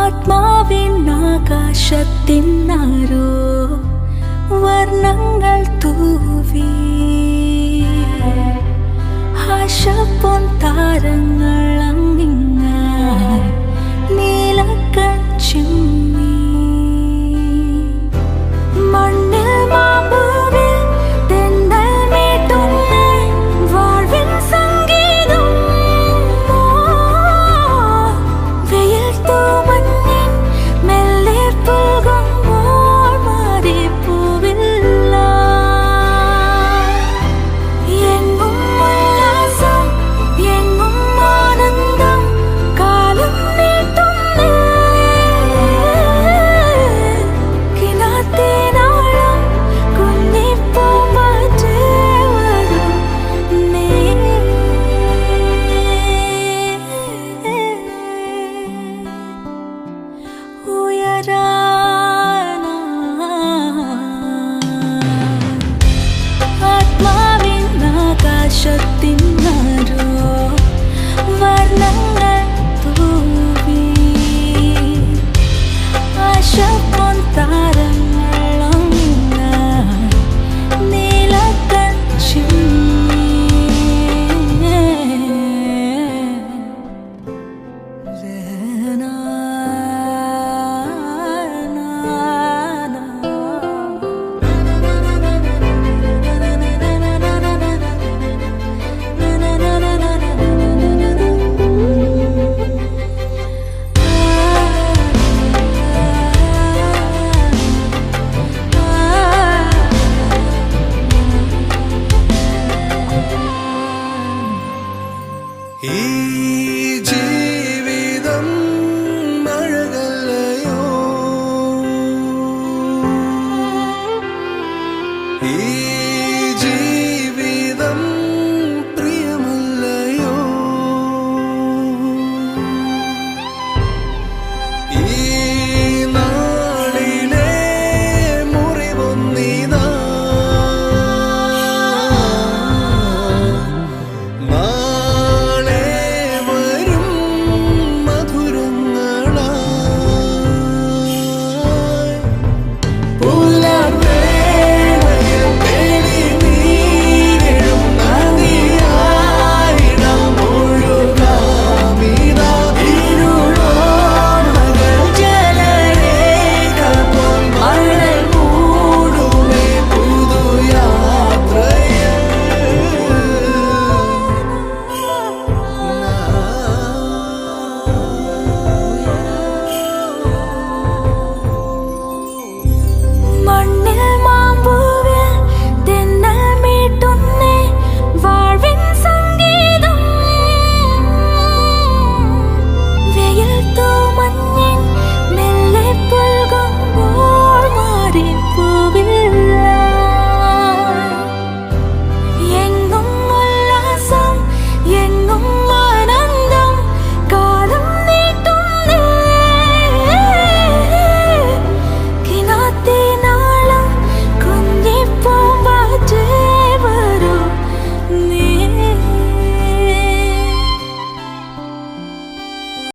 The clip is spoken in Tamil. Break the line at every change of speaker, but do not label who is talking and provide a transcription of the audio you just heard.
ആത്മാവിൻ ആകാശത്തിനാരോ വർണ്ണങ്ങൾ തൂവി ആശപ്പൊൻ താരങ്ങൾ He